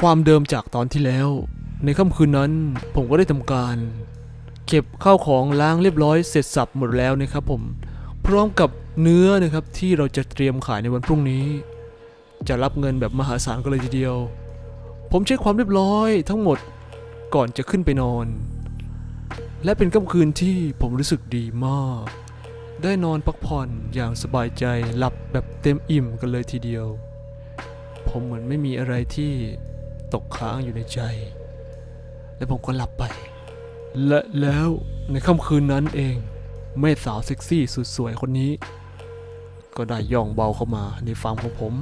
ความเดิมจากตอนที่แล้ว ในค่ำคืนนั้น ผมก็ได้ทำการ เก็บข้าวของล้างเรียบร้อยเสร็จสับหมดแล้วนะครับผมพร้อมกับเนื้อนะครับที่เราจะเตรียมขายในวันพรุ่งนี้ จะรับเงินแบบมหาศาลกันเลยทีเดียว ผมเช็คความเรียบร้อยทั้งหมดก่อนจะขึ้นไปนอน และเป็นค่ำคืนที่ผมรู้สึกดีมาก ได้นอนพักผ่อนอย่างสบายใจหลับแบบเต็มอิ่มกันเลยทีเดียว ผมเหมือนไม่มีอะไรที่ ตกค้างอยู่ในใจ และผมก็หลับไป และแล้วในค่ำคืนนั้นเองแม่สาวเซ็กซี่สุดสวยคนนี้ ก็ได้ย่องเบาเข้ามาในฟาร์มของผม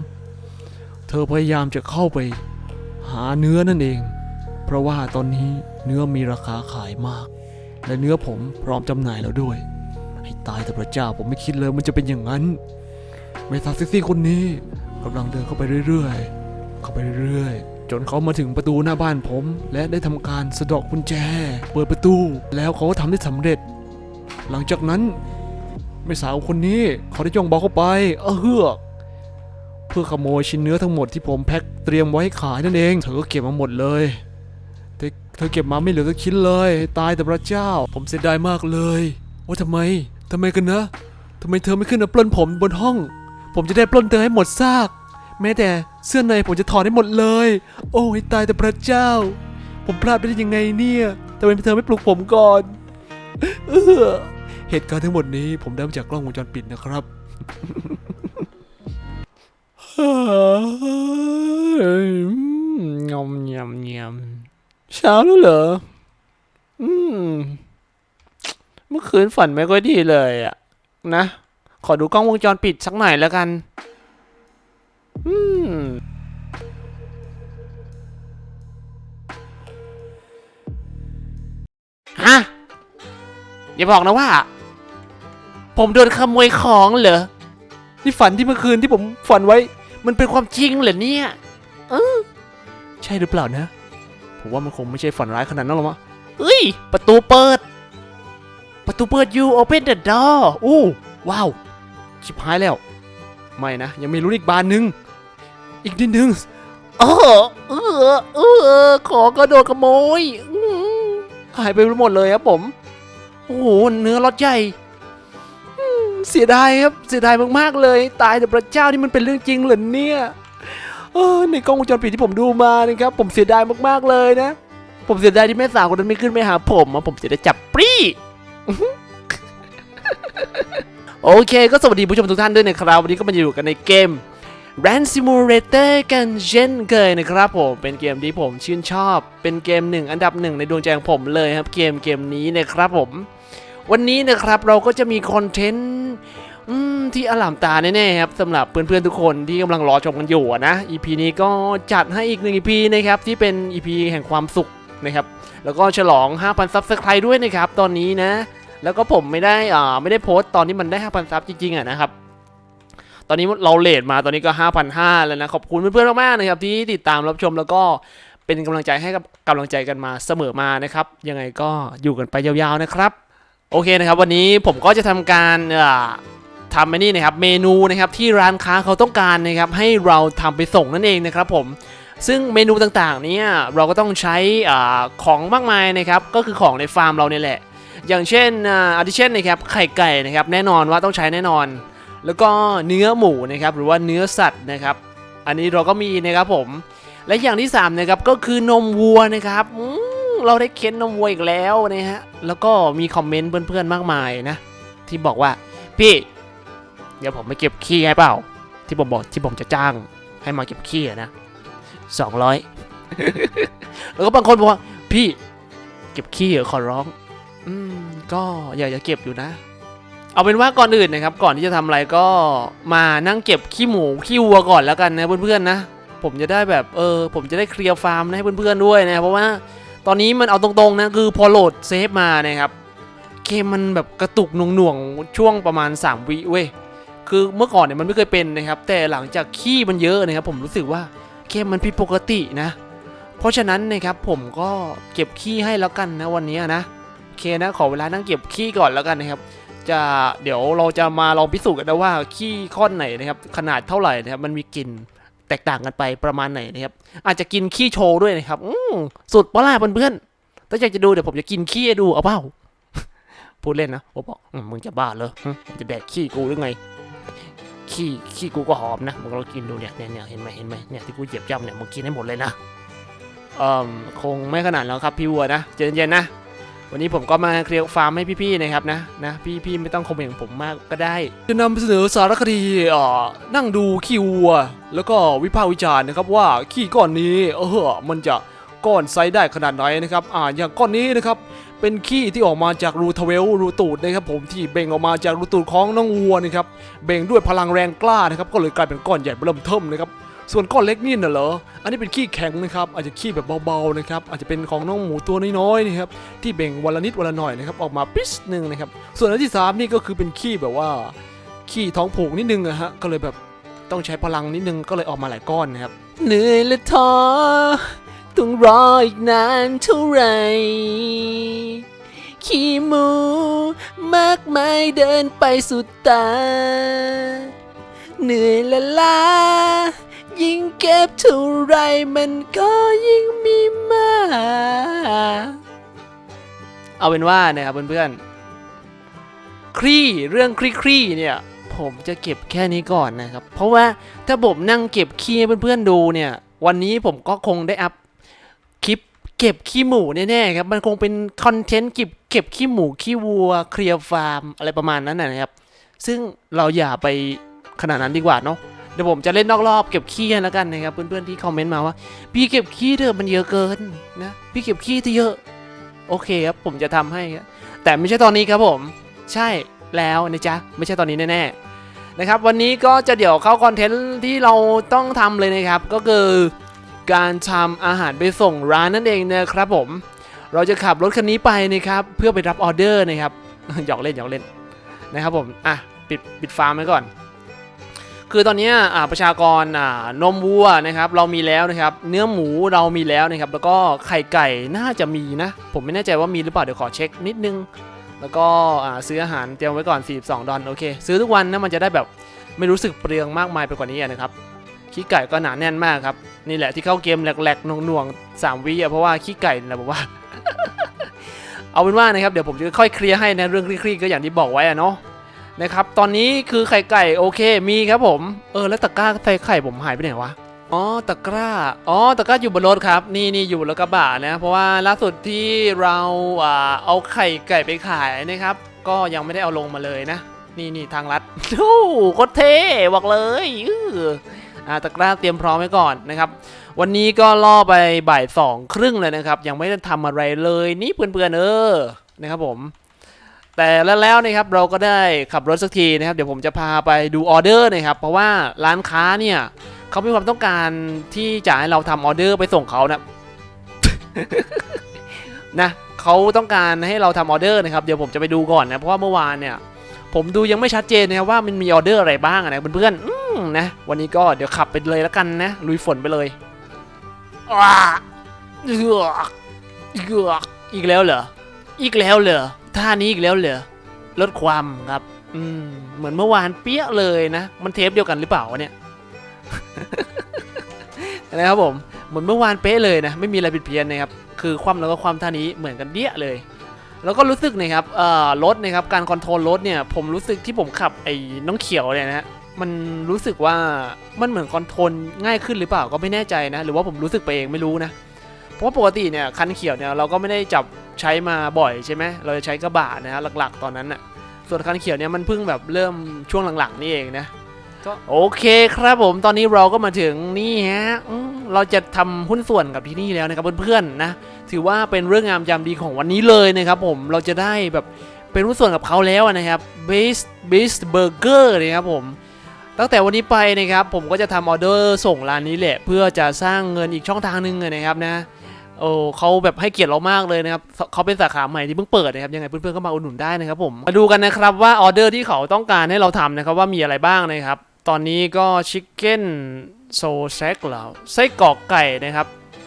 เธอพยายามจะเข้าไปหาเนื้อนั่นเอง เพราะว่าตอนนี้เนื้อมีราคาขายมาก และเนื้อผมพร้อมจำหน่ายแล้วด้วย ให้ตายแต่พระเจ้าผมไม่คิดเลยมันจะเป็นอย่างนั้นแม่สาวเซ็กซี่คนนี้กำลังเดินเข้าไปเรื่อยๆ เข้าไปเรื่อยๆ จนเขามาถึงประตูหน้าบ้านผม และได้ทำการสะดอกกุญแจ เปิดประตู แล้วเขาก็ทำได้สำเร็จ หลังจากนั้นแม่สาวคนนี้เขาได้ย่องเบาเข้าไปเออเฮือกเพื่อขโมยชิ้นเนื้อทั้งหมดที่ผมแพ็คเตรียมไว้ขายนั่นเอง เธอก็เก็บมาหมดเลยแต่เธอเก็บมาไม่เหลือสักชิ้นเลย ตายแต่พระเจ้า ผมเสียดายมากเลยว่าทำไมทำไมกันนะทำไมเธอไม่ขึ้นมาปล้นผมบนห้อง ผมจะได้ปล้นเธอให้หมดซาก แม้แต่ เสื้อในผมจะถอดให้หมดเลย โอ้ยตายแต่พระเจ้า ผมพลาดไปได้ยังไงเนี่ยทำไมเธอไม่ปลุกผมก่อนเออเหตุการณ์ทั้งหมดนี้ผมได้มาจากกล้องวงจรปิดนะครับงอมยำยำเช้าแล้วเหรอ อืม เมื่อคืนฝันไม่ค่อยดีเลยอะนะ ขอดูกล้องวงจรปิดสักหน่อยแล้วกัน อย่าบอกนะว่า ผมโดนขโมยของเหรอนี่ฝันที่เมื่อคืนที่ผมฝันไว้ มันเป็นความจริงเหรอเนี่ยเออใช่หรือเปล่านะ ผมว่ามันคงไม่ใช่ฝันร้ายขนาดนั้นหรอกมั้งเฮ้ย ประตูเปิด ประตูเปิด you open the door อู้ว้าวชิบหายแล้ว ไม่นะ ยังไม่รู้อีกบานหนึ่งอีกนิดนึงเออเออเออ ขอก็โดนขโมยหายไปหมดเลยครับผม โอ้โหเนื้อรสใหญ่เสียดายครับเสียดายมากๆเลย ตายแต่พระเจ้านี่มันเป็นเรื่องจริงเหรอเนี่ยในกล้องวงจรปิดที่ผมดูมานะครับผมเสียดายมากๆเลยนะ ผมเสียดายที่แม่สาวคนนั้นไม่ขึ้นไปหาผมอะผมจะได้จับปรี้โอเค ก็สวัสดีผู้ชมทุกท่านด้วยนะครับ วันนี้ก็มาอยู่กันในเกม r a n s i m u l a t o r กันเช่นเคยนะครับผมเป็นเกมที่ผมชื่นชอบ เป็นเกมหนึ่งอันดับหนึ่งในดวงใจของผมเลยครับเกมเกมนี้นะครับผม วันนี้นะครับเราก็จะมีคอนเทนต์ที่อลามตาแน่ๆครับสำหรับเพื่อนๆทุกคนที่กำลังรอชมกันอยู่นะ EP นี้ก็จัดให้อีกหนึ่ง EP นะครับที่เป็น EP แห่งความสุขนะครับแล้วก็ฉลอง 5,000 ซับสไครด้วยนะครับตอนนี้นะ แล้วก็ผมไม่ได้อ่าไม่ได้โพสต์ตอนที่มันได้ 5,000 ซับจริงๆอะนะครับตอนนี้เราเลทมาตอนนี้ก็ 5,500 แล้วนะ ขอบคุณเพื่อนๆมากๆนะครับที่ติดตามรับชมแล้วก็เป็นกำลังใจให้กับกำลังใจกันมาเสมอมานะครับยังไงก็อยู่กันไปยาวๆนะครับ โอเคนะครับวันนี้ผมก็จะทำการทำไอ้นี่นะครับเมนูนะครับที่ร้านค้าเขาต้องการนะครับให้เราทำไปส่งนั่นเองนะครับผมซึ่งเมนูต่างๆเนี่ยเราก็ต้องใช้อาของมากมายนะครับก็คือของในฟาร์มเราเนี่ยแหละ อย่างเช่นอาทิเช่นนะครับไข่ไก่นะครับแน่นอนว่าต้องใช้แน่นอน แล้วก็เนื้อหมูนะครับหรือว่าเนื้อสัตว์นะครับ อันนี้เราก็มีนะครับผมและอย่างที่3นะครับก็คือนมวัวนะครับอื เราได้เค้นนมวัวอีกแล้วนะฮะ แล้วก็มีคอมเมนต์เพื่อนๆมากมายนะ ที่บอกว่า พี่ เดี๋ยวผมไปเก็บขี้ให้เปล่า ที่ผมบอกที่ผมจะจ้างให้มาเก็บขี้นะสองร้อยแล้วก็บางคนบอกว่า พี่ เก็บขี้เหรอขอร้อง อืม ก็อยากจะเก็บอยู่นะ เอาเป็นว่าก่อนอื่นนะครับ ก่อนที่จะทำอะไรก็มานั่งเก็บขี้หมูขี้วัวก่อนแล้วกันนะเพื่อนๆนะผมจะได้แบบเออผมจะได้เคลียร์ฟาร์มให้เพื่อนๆด้วยนะเพราะว่า ตอนนี้มันเอาตรงๆนะคือพอโหลดเซฟมานะครับเกมมันแบบกระตุกหน่วงๆช่วงประมาณ 3 วิเว้ยคือเมื่อก่อนเนี่ยมันไม่เคยเป็นนะครับ แต่หลังจากขี้มันเยอะนะครับ ผมรู้สึกว่าเกมมันผิดปกตินะ เพราะฉะนั้นนะครับผมก็เก็บขี้ให้แล้วกันนะวันนี้นะโอเคนะขอเวลานั่งเก็บขี้ก่อนแล้วกันนะครับ จะเดี๋ยวเราจะมาลองพิสูจน์กันนะว่าขี้ข้อนไหนนะครับ ขนาดเท่าไหร่นะครับมันมีกลิ่น แตกต่างกันไปประมาณไหนนะครับ อาจจะกินขี้โชว์ด้วยนะครับ อืสุดปะล่ะเพื่อนๆถ้าอยากจะดูเดี๋ยวผมจะกินขี้ดูเอาเปล่าพูดเล่นนะผมบอกอมมึงจะบ้าเหรอมึงจะแดกขี้กูหรือไงขี้ขี้กูก็หอมนะมึงลองกินดูเนี่ยเนี่ยเห็นไหมเห็นไหมเนี่ยที่กูเหยียบย่ำเนี่ยมึงกินให้หมดเลยนะเอ่อคงไม่ขนาดแล้วครับพี่วัวนะเย็นๆนะ วันนี้ผมก็มาเคลียร์ฟาร์มให้พี่ๆนะครับนะนะพี่ๆไม่ต้องคอมเมนต์ผมมากก็ได้ จะนำเสนอสารคดีอ่านั่งดูขี้วัว แล้วก็วิพากษ์วิจารณ์นะครับว่าขี้ก้อนนี้เออมันจะก้อนไซส์ได้ขนาดไหนนะครับอ่าอย่างก้อนนี้นะครับเป็นขี้ที่ออกมาจากรูทเวลรูตูดนะครับผมที่เบ่งออกมาจากรูตูดของน้องวัวนะครับเบ่งด้วยพลังแรงกล้านะครับก็เลยกลายเป็นก้อนใหญ่เริ่มเทิมนะครับ ส่วนก้อนเล็กนี่น่ะเหรอ อันนี้เป็นขี้แข็งนะครับ อาจจะขี้แบบเบาๆนะครับ อาจจะเป็นของน้องหมูตัวน้อยๆนะครับ ที่เบ่งวันละนิดวันละหน่อยนะครับ ออกมาปิสหนึ่งนะครับ ส่วนอันที่สามนี่ก็คือเป็นขี้แบบว่า ขี้ท้องผูกนิดนึงอะฮะ ก็เลยแบบต้องใช้พลังนิดนึง ก็เลยออกมาหลายก้อนนะครับ เหนื่อยและท้อ ต้องรออีกนานเท่าไหร่ขี้หมู มากมายเดินไปสุดตา เหนื่อยและล้า ยิ่งเก็บเท่าไรมันก็ยิ่งมีมากเอาเป็นว่านะครับเพื่อนๆคลี่เรื่องคลี่คลี่เนี่ย ผมจะเก็บแค่นี้ก่อนนะครับ เพราะว่าถ้าผมนั่งเก็บขี้เพื่อนๆดูเนี่ย วันนี้ผมก็คงได้อัพคลิปเก็บขี้หมูแน่ๆครับ มันคงเป็นคอนเทนต์เก็บเก็บขี้หมูขี้วัวเคลียร์ฟาร์มอะไรประมาณนั้นนะครับ ซึ่งเราอย่าไปขนาดนั้นดีกว่าเนาะ ดี๋ยวผมจะเล่นนอกรอบเก็บขี้แล้วกันนะครับเพื่อนๆที่คอมเมนต์มาว่า พี่เก็บขี้เถอะมันเยอะเกินนะพี่เก็บขี้ที่เยอะโอเคครับผมจะทำให้แต่ไม่ใช่ตอนนี้ครับผม ใช่แล้วนะจ๊ะไม่ใช่ตอนนี้แน่ๆนะครับ วันนี้ก็จะเดี๋ยวเข้าคอนเทนต์ที่เราต้องทำเลยนะครับ ก็คือการทำอาหารไปส่งร้านนั่นเองนะครับผม เราจะขับรถคันนี้ไปนะครับเพื่อไปรับออเดอร์นะครับหยอกเล่นหยอกเล่นนะครับผมอะปิดปิดฟาร์มไว้ก่อน คือตอนนี้ประชากรนมวัวนะครับเรามีแล้วนะครับ เนื้อหมูเรามีแล้วนะครับ แล้วก็ไข่ไก่น่าจะมีนะ ผมไม่แน่ใจว่ามีหรือเปล่าเดี๋ยวขอเช็คนิดนึง แล้วก็ซื้ออาหารเตรียมไว้ก่อน 42 ดอลโอเค ซื้อทุกวันนะมันจะได้แบบไม่รู้สึกเปลืองมากมายไปกว่านี้นะครับขี้ไก่ก็หนาแน่นมากครับนี่แหละที่เข้าเกมแหลกๆหน่วงๆสามวิอะเพราะว่าขี้ไก่นี่แหละผมว่า เอาเป็นว่านะครับเดี๋ยวผมจะค่อยเคลียร์ให้นะเรื่องคลี่ๆก็อย่างที่บอกไว้อะเนาะ นะครับตอนนี้คือไข่ไก่โอเคมีครับผมเออแล้วตะกร้าใส่ไข่ผมหายไปไหนวะอ๋อตะกร้าอ๋อตะกร้าอยู่บนรถครับ นี่นี่อยู่แล้วกระบะนะเพราะว่าล่าสุดที่เราอ่าเอาไข่ไก่ไปขายนะครับ ก็ยังไม่ได้เอาลงมาเลยนะ นี่นี่ทางลัดโอ้โคตรเท่บอกเลยอืออ่าตะกร้าเตรียมพร้อมไว้ก่อนนะครับ วันนี้ก็ล่อไปบ่ายสองครึ่งเลยนะครับ ยังไม่ได้ทำอะไรเลยนี่เพื่อนๆเออนะครับผม แต่แล้วแล้วนะครับเราก็ได้ขับรถสักทีนะครับเดี๋ยวผมจะพาไปดูออเดอร์นะครับเพราะว่าร้านค้าเนี่ยเขามีความต้องการที่จะให้เราทำออเดอร์ไปส่งเขานะนะเขาต้องการให้เราทำออเดอร์นะครับเดี๋ยวผมจะไปดูก่อนนะเพราะว่าเมื่อวานเนี่ย ผมดูยังไม่ชัดเจนนะครับว่ามันมีออเดอร์อะไรบ้างนะเพื่อนๆนะวันนี้ก็เดี๋ยวขับไปเลยแล้วกันนะลุยฝนไปเลยว้าเอือกเอือกอีกแล้วเหรออีกแล้วเหรอ ท่านี้อีกแล้วเหรอลดความครับ อืม เหมือนเมื่อวานเปี้ยเลยนะ มันเทปเดียวกันหรือเปล่าวะเนี่ย นะครับผม เหมือนเมื่อวานเป๊ะเลยนะ ไม่มีอะไรผิดเพี้ยนนะครับ คือความแล้วก็ความท่านี้เหมือนกันเดี้ยเลย แล้วก็รู้สึกนะครับ เอ่อ รถนะครับ การคอนโทรลรถเนี่ย ผมรู้สึกที่ผมขับไอ้น้องเขียวเนี่ยนะฮะ มันรู้สึกว่ามันเหมือนคอนโทรลง่ายขึ้นหรือเปล่าก็ไม่แน่ใจนะ หรือว่าผมรู้สึกไปเองไม่รู้นะ เพราะปกติเนี่ยคันเขียวเนี่ยเราก็ไม่ได้จับใช้มาบ่อยใช่ไหมเราจะใช้กระบะนะฮะหลักๆ ตอนนั้นน่ะส่วนคันเขียวเนี่ยมันเพิ่งแบบเริ่มช่วงหลังๆนี่เองนะก็โอเคครับผมตอนนี้เราก็มาถึงนี่ฮะเราจะทำหุ้นส่วนกับที่นี่แล้วนะครับเพื่อนๆนะถือว่าเป็นเรื่องงามยามดีของวันนี้เลยนะครับผมเราจะได้แบบเป็นหุ้นส่วนกับเขาแล้วนะครับ Base Base Burger นะครับผมตั้งแต่วันนี้ไปนะครับผมก็จะทำออเดอร์ส่งร้านนี้แหละ เพื่อจะสร้างเงินอีกช่องทางหนึ่งเลยนะครับนะ โอ้เขาแบบให้เกียรติเรามากเลยนะครับเขาเป็นสาขาใหม่ที่เพิ่งเปิดนะครับยังไงเพื่อนๆก็มาอุดหนุนได้นะครับผมมาดูกันนะครับว่าออเดอร์ที่เขาต้องการให้เราทำนะครับว่ามีอะไรบ้างนะครับตอนนี้ก็ชิคเก้นโซแซกเหรอไส้กรอกไก่นะครับ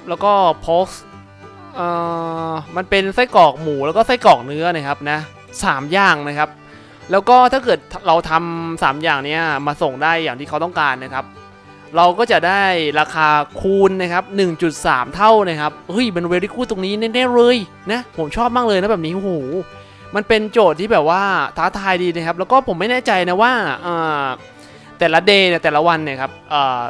แล้วก็พอกเอ่อมันเป็นไส้กรอกหมูแล้วก็ไส้กรอกเนื้อนะครับนะสามอย่างนะครับ แล้วก็ถ้าเกิดเราทำสามอย่างนี้มาส่งได้อย่างที่เขาต้องการนะครับ เราก็จะได้ราคาคูณนะครับ 1.3 เท่านะครับ เฮ้ยมันเวรี่คูตรงนี้แน่ๆเลยนะ ผมชอบมากเลยนะแบบนี้โอ้โหมันเป็นโจทย์ที่แบบว่าท้าทายดีนะครับ แล้วก็ผมไม่แน่ใจนะว่าอ่าแต่ละเดย์เนี่ยแต่ละวันเนี่ยครับอ่า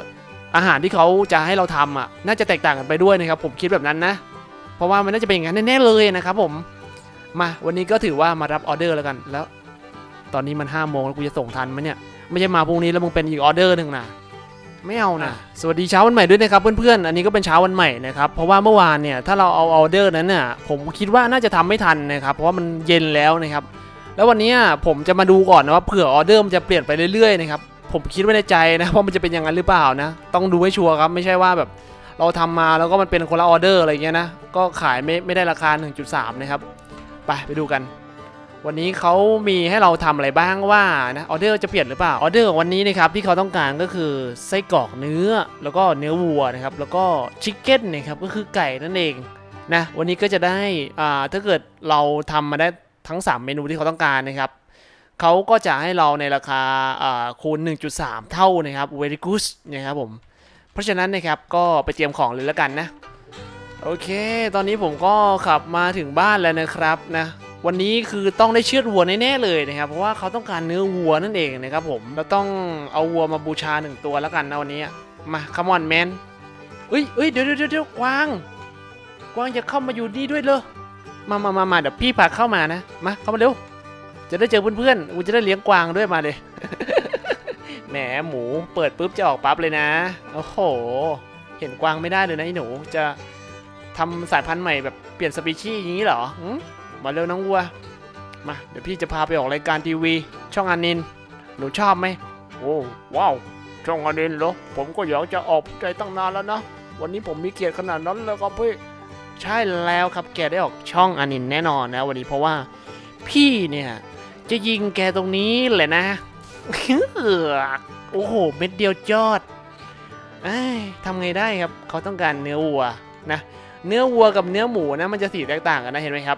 อาหารที่เขาจะให้เราทำอะน่าจะแตกต่างกันไปด้วยนะครับ ผมคิดแบบนั้นนะ เพราะว่ามันน่าจะเป็นอย่างนั้นแน่ๆเลยนะครับผมมาวันนี้ก็ถือว่ามารับออเดอร์แล้วกันแล้ว ตอนนี้มัน5้าโมงแล้วกูจะส่งทันไหมเนี่ยไม่ใช่มาพรุ่งนี้แล้วมึงเป็นอีกออเดอร์หนึ่งนะ ไม่เอานะสวัสดีเช้าวันใหม่ด้วยนะครับเพื่อนๆ อันนี้ก็เป็นเช้าวันใหม่นะครับ เพราะว่าเมื่อวานเนี่ยถ้าเราเอาออเดอร์นั้นน่ะผมคิดว่าน่าจะทำไม่ทันนะครับเพราะว่ามันเย็นแล้วนะครับ แล้ววันนี้ผมจะมาดูก่อนนะว่าเผื่อออเดอร์มันจะเปลี่ยนไปเรื่อยๆนะครับผมคิดไว้ในใจนะว่ามันจะเป็นอย่างนั้นหรือเปล่านะ ต้องดูให้ชัวร์ครับไม่ใช่ว่าแบบเราทำมาแล้วก็มันเป็นคนละออเดอร์อะไรเงี้ยนะก็ขายไม่ไม่ได้ราคา 1.3 นะครับ ไปไปดูกัน วันนี้เขามีให้เราทำอะไรบ้างว่านะออเดอร์จะเปลี่ยนหรือเปล่าออเดอร์ของวันนี้นะครับที่เขาต้องการก็คือไส้กรอกเนื้อแล้วก็เนื้อวัวนะครับแล้วก็ชิคเก้นนะครับก็คือไก่นั่นเองนะวันนี้ก็จะได้อ่าถ้าเกิดเราทำมาได้ทั้ง 3 เมนูที่เขาต้องการนะครับเขาก็จะให้เราในราคาอ่าคูณ 1.3 เท่านะครับ very good นะครับผมเพราะฉะนั้นนะครับก็ไปเตรียมของเลยแล้วกันนะโอเค ตอนนี้ผมก็ขับมาถึงบ้านแล้วนะครับนะ วันนี้คือต้องได้เชือดวัวแน่ๆเลยนะครับ เพราะว่าเขาต้องการเนื้อวัวนั่นเองนะครับผมเราต้องเอาวัวมาบูชาหนึ่งตัวแล้วกันนะวันนี้ มาคัมอนแมนเอ้ยเอ้ยเดี๋ยวเดี๋ยวเดี๋ยวกวาง กวางจะเข้ามาอยู่นี่ด้วยเลยมามามามาเดี๋ยวพี่พาเข้ามานะ มาเข้ามาเร็ว จะได้เจอเพื่อนๆ กูจะได้เลี้ยงกวางด้วยมาเลย แหมหมูเปิดปุ๊บจะออกปั๊บเลยนะ โอ้โห เห็นกวางไม่ได้เลยนะไอ้หนู จะทำสายพันธุ์ใหม่แบบเปลี่ยนสปีชีส์อย่างนี้เหรอ มาเร็วน้องวัว มาเดี๋ยวพี่จะพาไปออกรายการทีวี ช่องอานิน หนูชอบไหมโอ้ว้าวช่องอานินเหรอผมก็อยากจะออกใจตั้งนานแล้วนะ วันนี้ผมมีเกียรติขนาดนั้นแล้วครับพี่ใช่แล้วครับแกได้ออกช่องอานินแน่นอนนะ วันนี้เพราะว่าพี่เนี่ยจะยิงแกตรงนี้แหละนะโอ้โหเม็ดเดียวยอดเอ้ยทำไงได้ครับ เขาต้องการเนื้อวัวนะ เนื้อวัวกับเนื้อหมูนะ มันจะสีแตกต่างกันนะเห็นไหมครับ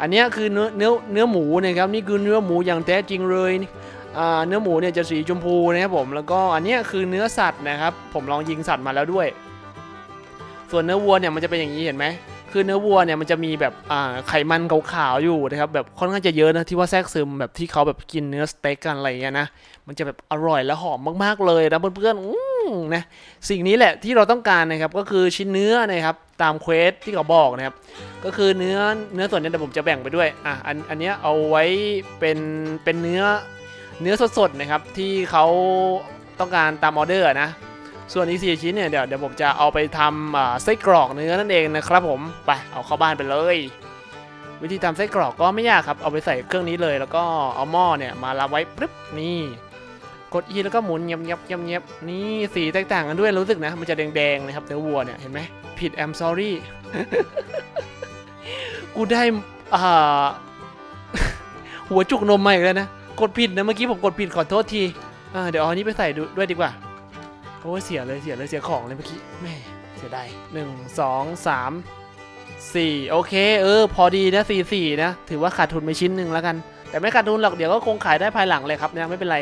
อันนี้คือเนื้อเนื้อเนื้อหมูนะครับนี่คือเนื้อหมูอย่างแท้จริงเลยเนื้อหมูเนี่ยจะสีชมพูนะครับผมแล้วก็อันนี้คือเนื้อสัตว์นะครับ ผมลองยิงสัตว์มาแล้วด้วย ส่วนเนื้อวัวเนี่ยมันจะเป็นอย่างนี้เห็นไหม คือเนื้อวัวเนี่ยมันจะมีแบบอ่าไขมันขาวๆอยู่นะครับแบบค่อนข้างจะเยอะนะที่ว่าแทรกซึมแบบที่เขาแบบกินเนื้อสเต็กกันอะไรอย่างเงี้ยนะมันจะแบบอร่อยและหอมมากๆเลยนะเพื่อนๆอื้อนะสิ่งนี้แหละที่เราต้องการนะครับก็คือชิ้นเนื้อนะครับตามเควสที่เขาบอกนะครับก็คือเนื้อเนื้อส่วนนี้เดี๋ยวผมจะแบ่งไปด้วยอะอันอันเนี้ยเอาไว้เป็นเป็นเนื้อเนื้อสดๆนะครับที่เขาต้องการตามออเดอร์นะ ส่วนอีกสี่ชิ้นเนี่ยเดี๋ยวเดี๋ยวผมจะเอาไปทำอ่าไส้กรอกเนื้อนั่นเองนะครับผมไปเอาเข้าบ้านไปเลย วิธีทำไส้กรอกก็ไม่ยากครับเอาไปใส่เครื่องนี้เลย แล้วก็เอาหม้อเนี่ยมารับไว้ปึ๊บนี่กด E แล้วก็หมุนเงียบเงียบเงียบเงียบนี่สีแตกต่างกันด้วยรู้สึกนะ มันจะแดงๆนะครับเนื้อวัวเนี่ยเห็นไหมผิด I'm sorry กูได้อ่าหัวจุกนมมาอีกแล้วนะ กดผิดนะเมื่อกี้ผมกดผิดขอโทษทีอ่าเดี๋ยวเอาอันนี้ไปใส่ด้วยดีกว่า โอ้ยเสียเลยเสียเลยเสียของเลยเมื่อกี้แม่เสียดายหนึ่งสองสามสี่โอเค เออ พอดีนะสี่สี่นะ ถือว่าขาดทุนไปชิ้นหนึ่งแล้วกัน แต่ไม่ขาดทุนหรอกเดี๋ยวก็คงขายได้ภายหลังเลยครับนะไม่เป็นไร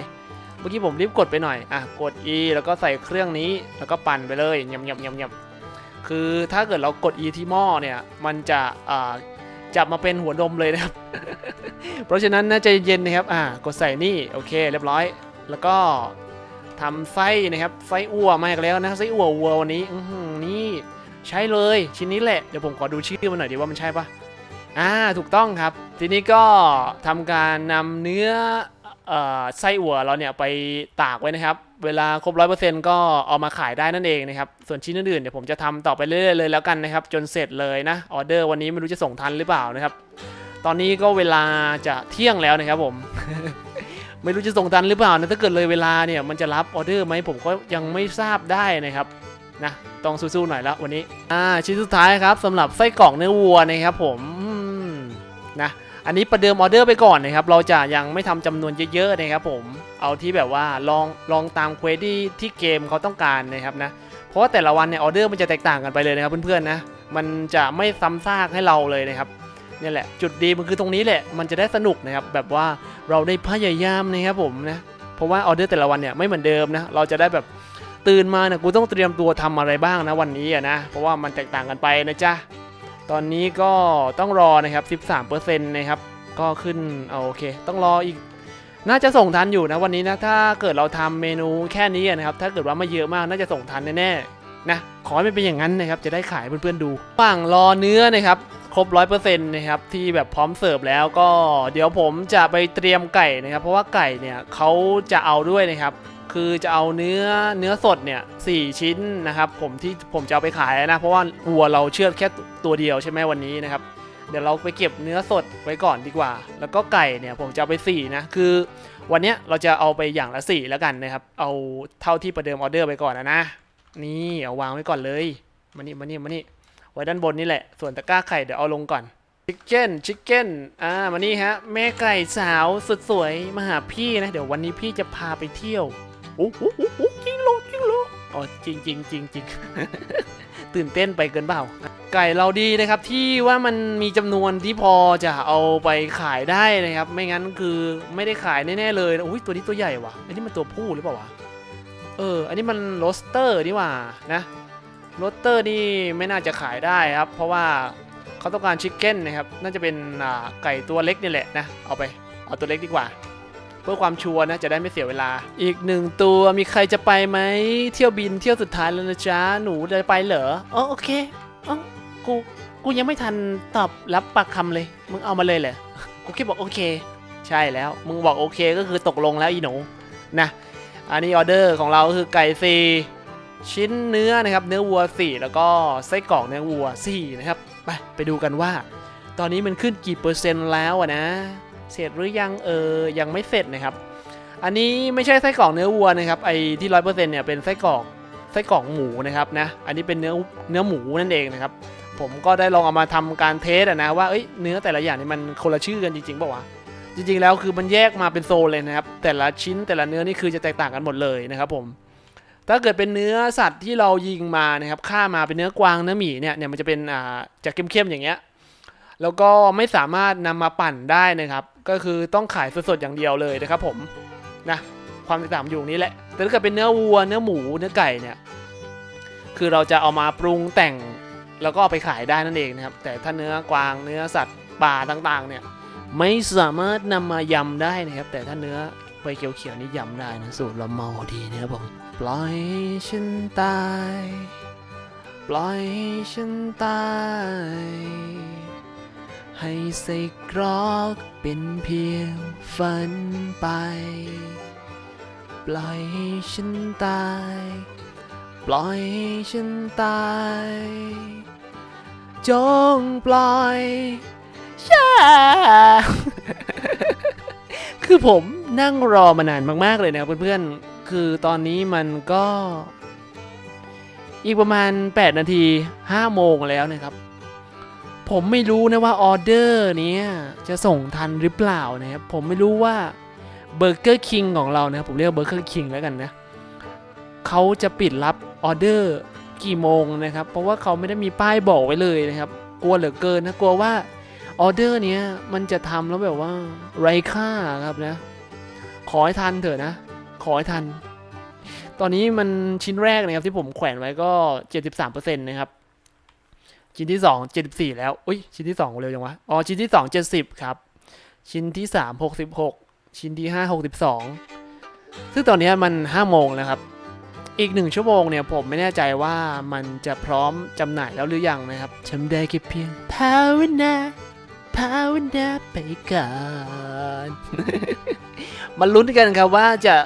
เมื่อกี้ผมรีบกดไปหน่อย อะ กด E แล้วก็ใส่เครื่องนี้แล้วก็ปั่นไปเลยยำยำยำยำคือถ้าเกิดเรากด E ที่หม้อเนี่ย มันจะอ่าจับมาเป็นหัวนมเลยนะครับ เพราะฉะนั้นนะใจเย็นนะครับ อ่ากดใส่นี่ โอเค เรียบร้อย แล้วก็ ทำไส้นะครับไส้อั่วมาอีกแล้วนะไส้อั่ววัววันนี้อืนี่ใช้เลยชิ้นนี้แหละเดี๋ยวผมขอดูชื่อมันหน่อยดีว่ามันใช่ปะอ่าถูกต้องครับ ทีนี้ก็ทำการนำเนื้อเอ่อไส้อั่วเราเนี่ยไปตากไว้นะครับ เวลาครบร้อยเปอร์เซ็นต์ก็เอามาขายได้นั่นเองนะครับ ส่วนชิ้นอื่นๆเดี๋ยวผมจะทำต่อไปเรื่อยๆเลยแล้วกันนะครับ จนเสร็จเลยนะออเดอร์วันนี้ไม่รู้จะส่งทันหรือเปล่านะครับ ตอนนี้ก็เวลาจะเที่ยงแล้วนะครับผม ไม่รู้จะส่งทันหรือเปล่านะถ้าเกิดเลยเวลาเนี่ยมันจะรับออเดอร์ไหมผมก็ยังไม่ทราบได้นะครับนะต้องสู้ๆหน่อยล้ววันนี้อ่าชิ้นสุดท้ายครับสำหรับไส้กรอกเนื้อวัวนะครับผมนะอันนี้ประเดิมออเดอร์ไปก่อนนะครับ เราจะยังไม่ทำจำนวนเยอะๆนะครับผมเอาที่แบบว่าลองลองตามเควสที่ที่เกมเขาต้องการนะครับนะเพราะว่าแต่ละวันเนี่ยออเดอร์มันจะแตกต่างกันไปเลยนะครับเพื่อนๆนะมันจะไม่ซ้ำซากให้เราเลยนะครับ นี่แหละ จุดดีมันคือตรงนี้แหละ มันจะได้สนุกนะครับ แบบว่าเราได้พยายามนะครับผมนะ เพราะว่าออเดอร์แต่ละวันเนี่ยไม่เหมือนเดิมนะ เราจะได้แบบตื่นมาเนี่ยกูต้องเตรียมตัวทำอะไรบ้างนะวันนี้อะนะ เพราะว่ามันแตกต่างกันไปนะจ๊ะ ตอนนี้ก็ต้องรอนะครับ 13%นะครับ ก็ขึ้นเอาโอเค ต้องรออีก น่าจะส่งทันอยู่นะวันนี้นะ ถ้าเกิดเราทำเมนูแค่นี้นะครับ ถ้าเกิดว่าไม่เยอะมากน่าจะส่งทันแน่ๆนะ ขอให้มันเป็นอย่างนั้นนะครับ จะได้ขายเพื่อนๆดูฝั่งรอเนื้อนะครับ ครบ100%นต์นะครับที่แบบพร้อมเสิร์ฟแล้วก็เดี๋ยวผมจะไปเตรียมไก่นะครับ เพราะว่าไก่เนี่ยเขาจะเอาด้วยนะครับ คือจะเอาเนื้อเนื้อสดเนี่ยสชิ้นนะครับผมที่ผมจะเอาไปขายนะ เพราะว่าวัวเราเชือดแค่ตัวเดียวใช่ไหมวันนี้นะครับ เดี๋ยวเราไปเก็บเนื้อสดไว้ก่อนดีกว่า แล้วก็ไก่เนี่ยผมจะเอาไปสี่นะคือ วันเนี้ยเราจะเอาไปอย่างละสี่แล้วกันนะครับ เอาเท่าที่ประเดิมออเดอร์ไปก่อนนะนะนี่เอาวางไว้ก่อนเลยมานี่มานี่มานี่ ว้ด้านบนนี่แหละ ส่วนตะกร้าไข่เดี๋ยวเอาลงก่อน ชิคเก้น ชิคเก้น อ่า มานี่ฮะ แม่ไก่สาวสุดสวยมาหาพี่นะ เดี๋ยววันนี้พี่จะพาไปเที่ยว โอ้โหจริงโลจริงโลอ๋อจริงจริงจริงจริงตื่นเต้นไปเกินเปล่า ไก่เราดีนะครับที่ว่ามันมีจำนวนที่พอจะเอาไปขายได้นะครับ ไม่งั้นคือไม่ได้ขายแน่ๆเลยอุ้ยตัวนี้ตัวใหญ่ว่ะ อันนี้มันตัวผู้หรือเปล่าวะ เออ อันนี้มันโรสเตอร์นี่ว่านะ โรสเตอร์นี่ไม่น่าจะขายได้ครับ เพราะว่าเขาต้องการชิคเก้นนะครับ น่าจะเป็นไก่ตัวเล็กนี่แหละนะ เอาไป เอาตัวเล็กดีกว่า เพื่อความชัวร์นะ จะได้ไม่เสียเวลา อีกหนึ่งตัวมีใครจะไปไหม เที่ยวบินเที่ยวสุดท้ายแล้วนะจ๊ะ หนูจะไปเหรอ อ๋อโอเคอ๋อกู กูยังไม่ทันตอบรับปากคำเลย มึงเอามาเลยเหรอ กูแค่บอกโอเค ใช่แล้ว มึงบอกโอเคก็คือตกลงแล้วอีหนู นะ อันนี้ออเดอร์ของเราคือไก่ซี ชิ้นเนื้อนะครับ เนื้อวัว 4 แล้วก็ไส้กรอกเนื้อวัว 4 นะครับ ไปไปดูกันว่า ตอนนี้มันขึ้นกี่เปอร์เซ็นต์แล้วนะ เสร็จหรือยังเออยังไม่เสร็จนะครับ อันนี้ไม่ใช่ไส้กรอกเนื้อวัวนะครับไอ้ที่ร้อยเปอร์เซ็นต์เนี่ยเป็นไส้กรอกไส้กรอกหมูนะครับนะอันนี้เป็นเนื้อเนื้อหมูนั่นเองนะครับ ผมก็ได้ลองเอามาทำการเทสนะว่าเอ้ยเนื้อแต่ละอย่างนี่มันคนละชื่อกันจริงๆเปล่าวะจริงๆแล้วคือมันแยกมาเป็นโซนเลยนะครับแต่ละชิ้นแต่ละเนื้อนี่คือจะแตกต่างกันหมดเลยนะครับผม ถ้าเกิดเป็นเนื้อสัตว์ที่เรายิงมานะครับฆ่ามาเป็นเนื้อกวางเนื้อหมีเนี่ยเนี่ยมันจะเป็นอ่าจะเข้มๆอย่างเงี้ยแล้วก็ไม่สามารถนำมาปั่นได้นะครับ ก็คือต้องขายสดๆอย่างเดียวเลยนะครับผมนะความแตกต่างอยู่ตรงนี้แหละ แต่ถ้าเกิดเป็นเนื้อวัวเนื้อหมูเนื้อไก่เนี่ยคือเราจะเอามาปรุงแต่งแล้วก็เอาไปขายได้นั่นเองนะครับ แต่ถ้าเนื้อกวางเนื้อสัตว์ป่าต่างๆ เนี่ยไม่สามารถนำมายำได้นะครับ แต่ถ้าเนื้อใบเขียวๆนี่ยำได้นะสูตรละเมาดีนะครับผม ปล่อยฉันตาย ปล่อยฉันตาย ให้ใส่กรอกเป็นเพียงฝันไป ปล่อยฉันตาย ปล่อยฉันตาย จงปล่อยฉันคือผมนั่งรอมานานมาก ๆ เลยนะครับเพื่อนๆ คือตอนนี้มันก็ อีกประมาณ 8 นาที 5 โมงแล้วนะครับ ผมไม่รู้นะว่าออเดอร์นี้จะส่งทันหรือเปล่านะครับ ผมไม่รู้ว่าเบอร์เกอร์คิงของเรานะครับผมเรียกเบอร์เกอร์คิงแล้วกันนะเขาจะปิดรับออเดอร์กี่โมงนะครับ เพราะว่าเขาไม่ได้มีป้ายบอกไว้เลยนะครับ กลัวเหลือเกินนะกลัวว่าออเดอร์เนี้ยมันจะทำแล้วแบบว่าไร้ค่าครับนะ ขอให้ทันเถอะนะ ขอให้ทัน ตอนนี้มันชิ้นแรกนะครับที่ผมแขวนไว้ก็ 73%นะครับ ชิ้นที่ 2 74 แล้วอุ้ยชิ้นที่ 2 เร็วจังวะ อ๋อ ชิ้นที่ 2 70 ครับ ชิ้นที่ 3 66 ชิ้นที่ 5 62 ซึ่งตอนนี้มัน 5 โมงแล้วครับ อีก 1 ชั่วโมงเนี่ยผมไม่แน่ใจว่ามันจะพร้อมจำหน่ายแล้วหรือยังนะครับฉันได้แค่เพียงภาวนาภาวนาไปก่อน มาลุ้นกันครับว่าจะ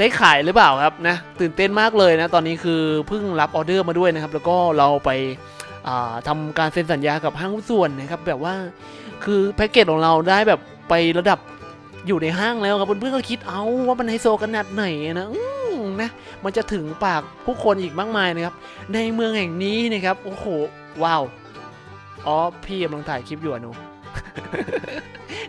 ได้ขายหรือเปล่าครับนะตื่นเต้นมากเลยนะ ตอนนี้คือเพิ่งรับออเดอร์มาด้วยนะครับ แล้วก็เราไปาทำการเซ็นสัญญากับห้างหุ้นส่วนนะครับ แบบว่าคือแพ็กเกจของเราได้แบบไประดับอยู่ในห้างแล้วครับเพื่อนๆก็คิดเอาว่ามันไฮโซขนาดไหนนะนะมันจะถึงปากผู้คนอีกมากมายนะครับ ในเมืองแห่งนี้นะครับโอ้โหว้าวอ๋อพี่กำลังถ่ายคลิปอยู่อะหนู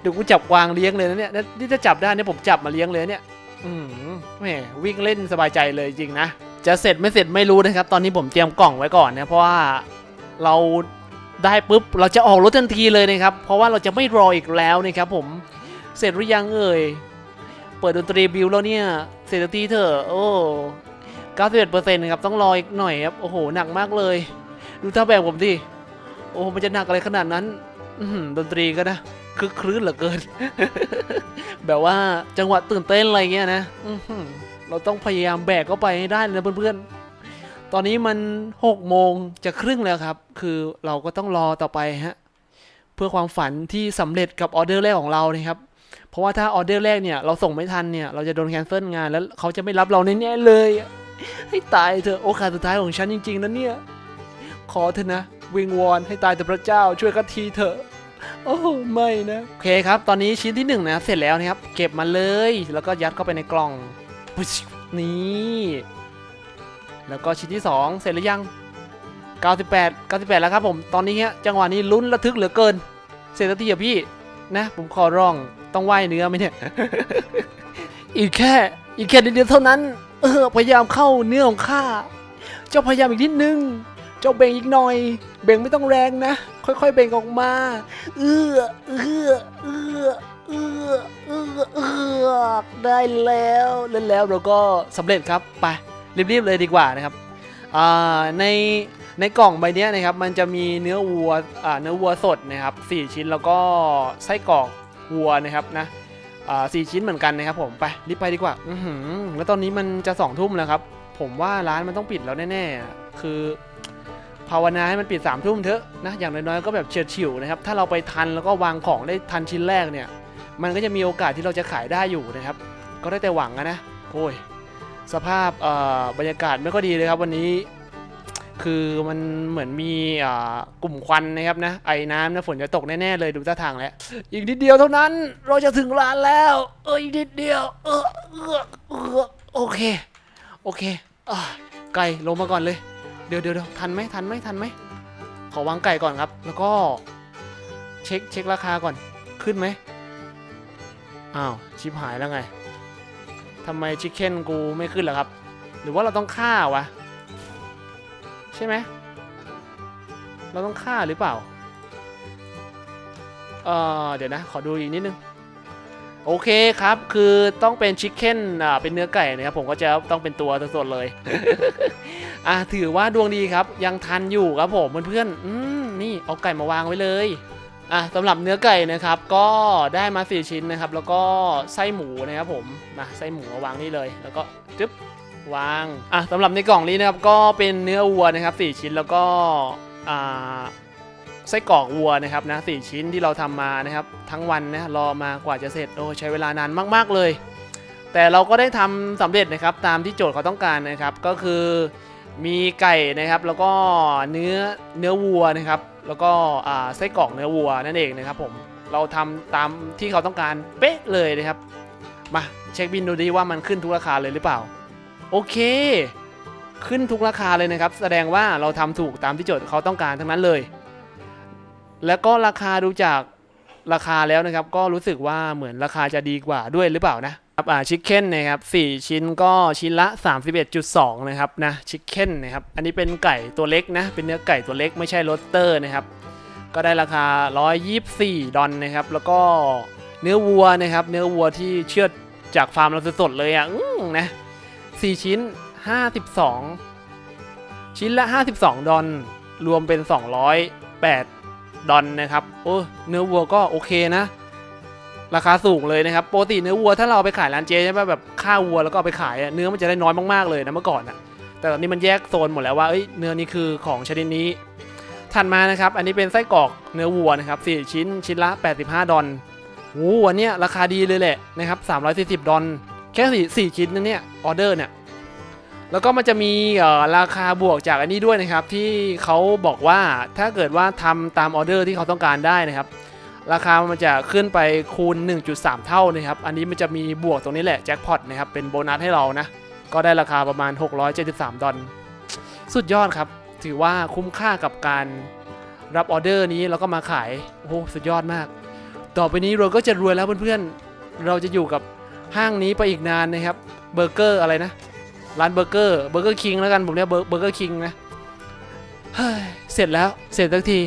เดี๋ยวกูจับกวางเลี้ยงเลยนะเนี่ยนี่ถ้าจับได้เนี่ยผมจับมาเลี้ยงเลยเนี่ย อืมแหมวิ่งเล่นสบายใจเลยจริงนะ จะเสร็จไม่เสร็จไม่รู้นะครับ ตอนนี้ผมเตรียมกล่องไว้ก่อนนะ เพราะว่าเราได้ปุ๊บเราจะออกรถทันทีเลยนะครับ เพราะว่าเราจะไม่รออีกแล้วนะครับผม เสร็จหรือยังเอ่ย เปิดดนตรีบิวแล้วเนี่ย เสร็จทีเถอะ โอ้91%ครับต้องรออีกหน่อยครับ โอ้โห หนักมากเลย ดูท่าแบบผมดิ โอ้โห มันจะหนักอะไรขนาดนั้นดนตรีก็นะ คือคลื้นเหลือเกิน แบบว่าจังหวะตื่นเต้นอะไรเงี้ยนะเราต้องพยายามแบกเข้าไปให้ได้นะเพื่อนๆ ตอนนี้มัน6โมงจะครึ่งแล้วครับ คือเราก็ต้องรอต่อไปฮะ เพื่อความฝันที่สำเร็จกับออเดอร์แรกของเรานะครับ เพราะว่าถ้าออเดอร์แรกเนี่ยเราส่งไม่ทันเนี่ยเราจะโดนแคนเซิลงานแล้วเขาจะไม่รับเราแน่ๆเลย ให้ตายเถอะโอกาสสุดท้ายของฉันจริงๆนะเนี่ย ขอเถอะนะวิงวอนให้ตายแต่พระเจ้าช่วยกันทีเถอะ โอ้ไม่นะ โอเคครับ ตอนนี้ชิ้นที่หนึ่งนะเสร็จแล้วนะครับ เก็บมาเลย แล้วก็ยัดเข้าไปในกล่องนี่แล้วก็ชิ้นที่สองเสร็จหรือยัง 98 98 แล้วครับผม ตอนนี้ฮะจังหวะนี้ลุ้นระทึกเหลือเกิน เสร็จสักทีอะพี่นะ ผมขอร้องต้องไหวเนื้อไหมเนี่ย อีกแค่อีกแค่นิดเดียวเท่านั้น เออพยายามเข้าเนื้อของข้า เจ้าพยายามอีกนิดนึง เจ้าเบ่งอีกหน่อย เบ่งไม่ต้องแรงนะ ค่อยๆเบ่งออกมา เอื้อเอื้อเอื้อเอื้อเอื้อเอื้อได้แล้วแล้วแล้วเราก็สำเร็จครับไปรีบๆเลยดีกว่านะครับในในกล่องใบนี้นะครับมันจะมีเนื้อวัวเนื้อวัวสดนะครับสี่ชิ้นแล้วก็ไส้กรอกวัวนะครับนะสี่ชิ้นเหมือนกันนะครับผมไปรีบไปดีกว่าอืแล้วตอนนี้มันจะสองทุ่มแล้วครับ ผมว่าร้านมันต้องปิดแล้วแน่ๆ คือ ภาวนาให้มันปิด3ามทุ่มเถอะนะอย่างน้อยๆก็แบบเฉียดฉิวนะครับถ้าเราไปทันแล้วก็วางของได้ทันชิ้นแรกเนี่ย มันก็จะมีโอกาสที่เราจะขายได้อยู่นะครับ ก็ได้แต่หวังอะนะโอ้ยสภาพบรรยากาศไม่ก็ดีเลยครับวันนี้คือมันเหมือนมีกลุ่มควันนะครับนะไอ้น้ำนะฝนจะตกแน่ๆเลยดูท่าทางแล้วอีกนิดเดียวเท่านั้นเราจะถึงร้านแล้ว เอออีกนิดเดียว เออเออเออโอเค โอเคอไก่ลงมาก่อนเลย เดี๋ยวเดี๋ยวเดี๋ยวทันไหมทันไหมทันไหมขอวางไก่ก่อนครับ แล้วก็เช็คเช็คราคาก่อนขึ้นไหมอ้าวชิบหายแล้วไงทำไมชิคเก้นกูไม่ขึ้นล่ะครับ หรือว่าเราต้องฆ่าวะ ใช่ไหมเราต้องฆ่าหรือเปล่าเออเดี๋ยวนะ ขอดูอีกนิดนึง โอเคครับ คือต้องเป็นชิคเก้นอ่าเป็นเนื้อไก่นะครับ ผมก็จะต้องเป็นตัวสดๆเลย อะถือว่าดวงดีครับ ยังทันอยู่ครับผมเพื่อนๆอืมนี่เอาไก่มาวางไว้เลยอะสำหรับเนื้อไก่นะครับก็ได้มา 4 ชิ้นนะครับ แล้วก็ไส้หมูนะครับผมมาไส้หมูาวางนี่เลย แล้วก็จึ๊บวางอะสำหรับในกล่องนี้นะครับก็เป็นเนื้อวัวนะครับ 4 ชิ้นแล้วก็อ่าไส้กรอกวัวนะครับนะสี่ชิ้นที่เราทำมานะครับ ทั้งวันนะรอมากว่าจะเสร็จโอ้ใช้เวลานานมาก ๆเลย แต่เราก็ได้ทำสำเร็จนะครับตามที่โจทย์เขาต้องการนะครับก็คือ มีไก่นะครับแล้วก็เนื้อเนื้อวัวนะครับ แล้วก็ไส้กรอกเนื้อวัวนั่นเองนะครับผมเราทำตามที่เขาต้องการเป๊ะเลยนะครับ มาเช็คบินดูดีว่ามันขึ้นทุกราคาเลยหรือเปล่า โอเค ขึ้นทุกราคาเลยนะครับ แสดงว่าเราทำถูกตามที่โจทย์เขาต้องการทั้งนั้นเลย แล้วก็ราคาดูจากราคาแล้วนะครับ ก็รู้สึกว่าเหมือนราคาจะดีกว่าด้วยหรือเปล่านะ ครับอ่าชิคเก้นนะครับ4ชิ้นก็ชิ้นละ 31.2 นะครับนะชิคเก้นนะครับอันนี้เป็นไก่ตัวเล็กนะ เป็นเนื้อไก่ตัวเล็กไม่ใช่โรสเตอร์นะครับ ก็ได้ราคา 124 ดอลนะครับ แล้วก็เนื้อวัวนะครับ เนื้อวัวที่เชือดจากฟาร์มเราสดๆเลยอะอื้อนะ4ชิ้น 52 ชิ้นละ 52 ดอลรวมเป็น 208 ดอลนะครับโอ้เนื้อวัวก็โอเคนะ ราคาสูงเลยนะครับปกติเนื้อวัวถ้าเราไปขายร้านเจใช่ไหมแบบฆ่าวัวแล้วก็เอาไปขายเนื้อมันจะได้น้อยมากๆเลยนะเมื่อก่อนอะแต่ตอนนี้มันแยกโซนหมดแล้วว่าเอ้ยเนื้อนี้คือของชนิดนี้ ถัดมานะครับอันนี้เป็นไส้กรอกเนื้อวัวนะครับ4ชิ้นชิ้นละ 85 ดอลโอ้โหอันเนี้ยราคาดีเลยแหละนะครับ340 ดอลแค่สี่สี่ชิ้นนั่นเนี่ยออเดอร์เนี่ยแล้วก็มันจะมีเอ่อราคาบวกจากอันนี้ด้วยนะครับที่เขาบอกว่าถ้าเกิดว่าทำตามออเดอร์ที่เขาต้องการได้นะครับ ราคามันจะขึ้นไปคูณ 1.3 เท่านะครับ อันนี้มันจะมีบวกตรงนี้แหละแจ็คพอตนะครับ เป็นโบนัสให้เรานะ ก็ได้ราคาประมาณ 673 ดอลสุดยอดครับ ถือว่าคุ้มค่ากับการรับออเดอร์นี้แล้วก็มาขาย โอ้โห สุดยอดมาก ต่อไปนี้เราก็จะรวยแล้วเพื่อนๆ เราจะอยู่กับห้างนี้ไปอีกนานนะครับ เบอร์เกอร์อะไรนะ ร้านเบอร์เกอร์ เบอร์เกอร์คิงแล้วกัน ผมเรียกเบอร์เบอร์เกอร์คิงนะ เฮ้ย เสร็จแล้ว เสร็จสักที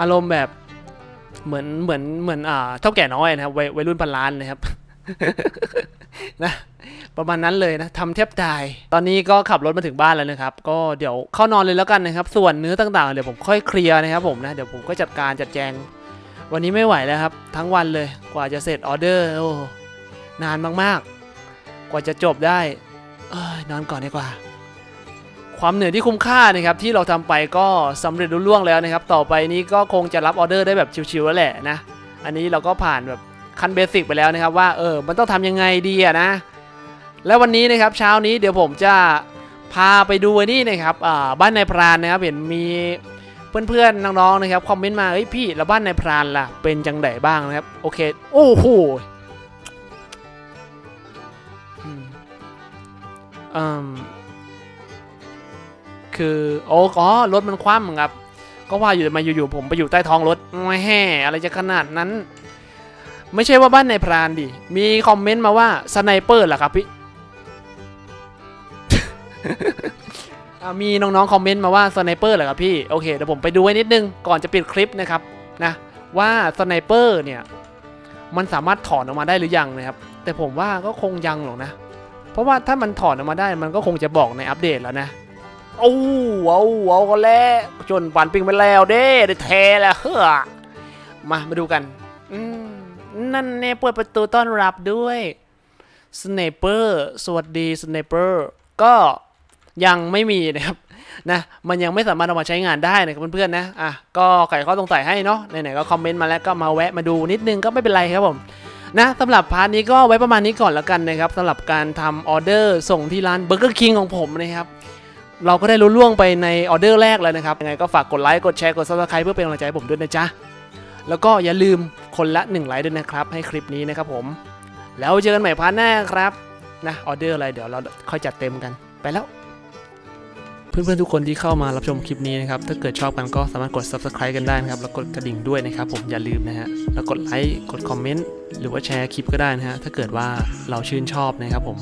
อารมณ์แบบ เหมือนเหมือนเหมือนอ่าเท่าแก่น้อยนะครับวัยวัยรุ่นพันล้านเลยครับนะประมาณนั้นเลยนะทำแทบตาย ตอนนี้ก็ขับรถมาถึงบ้านแล้วนะครับ ก็เดี๋ยวเข้านอนเลยแล้วกันนะครับ ส่วนเนื้อต่างๆ เดี๋ยวผมค่อยเคลียร์นะครับผมนะเดี๋ยวผมก็จัดการจัดแจง วันนี้ไม่ไหวแล้วครับ ทั้งวันเลยกว่าจะเสร็จออเดอร์โอ้นานมากๆ กว่าจะจบได้เอ้ยนอนก่อนดีกว่า ความเหนื่อยที่คุ้มค่านะครับที่เราทำไปก็สำเร็จรุ่ล่วงแล้วนะครับ ต่อไปนี้ก็คงจะรับออเดอร์ได้แบบชิวๆแล้วแหละนะ อันนี้เราก็ผ่านแบบขั้นเบสิกไปแล้วนะครับว่าเออมันต้องทำยังไงดีอะนะ แล้ววันนี้นะครับเช้านี้เดี๋ยวผมจะพาไปดูนี่นะครับบ้านนายพรานนะครับเห็นมีเพื่อนๆน้องๆนะครับคอมเมนต์มาเฮ้ยพี่แล้วบ้านนายพรานล่ะเป็นจังไดบ้างนะครับโอเคโอ้โหอืม คือโอ้อ๋อรถมันคว่ำครับ ก็ว่าอยู่มาอยู่ๆผมไปอยู่ใต้ท้องรถไม่แห่อะไรจะขนาดนั้น ไม่ใช่ว่าบ้านในพรานดิ มีคอมเมนต์มาว่าสไนเปอร์เหรอครับพี่มีน้องๆคอมเมนต์มาว่าสไนเปอร์เหรอครับพี่ โอเคเดี๋ยวผมไปดูไว้นิดนึงก่อนจะปิดคลิปนะครับนะว่าสไนเปอร์เนี่ยมันสามารถถอนออกมาได้หรือยังนะครับ แต่ผมว่าก็คงยังหรอกนะ เพราะว่าถ้ามันถอนออกมาได้มันก็คงจะบอกในอัปเดตแล้วนะ โอ้ว้าวว้าวก็แล้วจนปันปิงไปแล้วเด้ได้แทแล้วเฮ้อมามาดูกันอืมนั่นเน่เปิดประตูต้อนรับด้วยสเนเปอร์สวัสดีสเนเปอร์ก็ยังไม่มีนะครับนะมันยังไม่สามารถเอามาใช้งานได้นะครับเพื่อนๆนะอะก็ไขข้อสงสัยให้เนาะไหนๆก็คอมเมนต์มาแล้วก็มาแวะมาดูนิดนึงก็ไม่เป็นไรครับผมนะสำหรับพาร์ทนี้ก็ไว้ประมาณนี้ก่อนแล้วกันนะครับสำหรับการทำออเดอร์ส่งที่ร้านเบอร์เกอร์คิงของผมนะครับ เราก็ได้รู้ล่วงไปในออเดอร์แรกแล้วนะครับยังไงก็ฝากกดไลค์กดแชร์กด subscribe เพื่อเป็นกำลังใจให้ผมด้วยนะจ๊ะแล้วก็อย่าลืมคนละ1ไลค์ด้วยนะครับ ให้คลิปนี้นะครับผม แล้วเจอกันใหม่พาร์ทหน้าครับนะออเดอร์อะไรเดี๋ยวเราค่อยจัดเต็มกันไปแล้ว เพื่อนๆทุกคนที่เข้ามารับชมคลิปนี้นะครับถ้าเกิดชอบกันก็สามารถกด subscribe กันได้นะครับแล้วกดกระดิ่งด้วยนะครับ ผมอย่าลืมนะฮะแล้วกดไลค์กดคอมเมนต์หรือว่าแชร์คลิปก็ได้นะฮะถ้าเกิดว่าเราชื่นชอบนะครับผม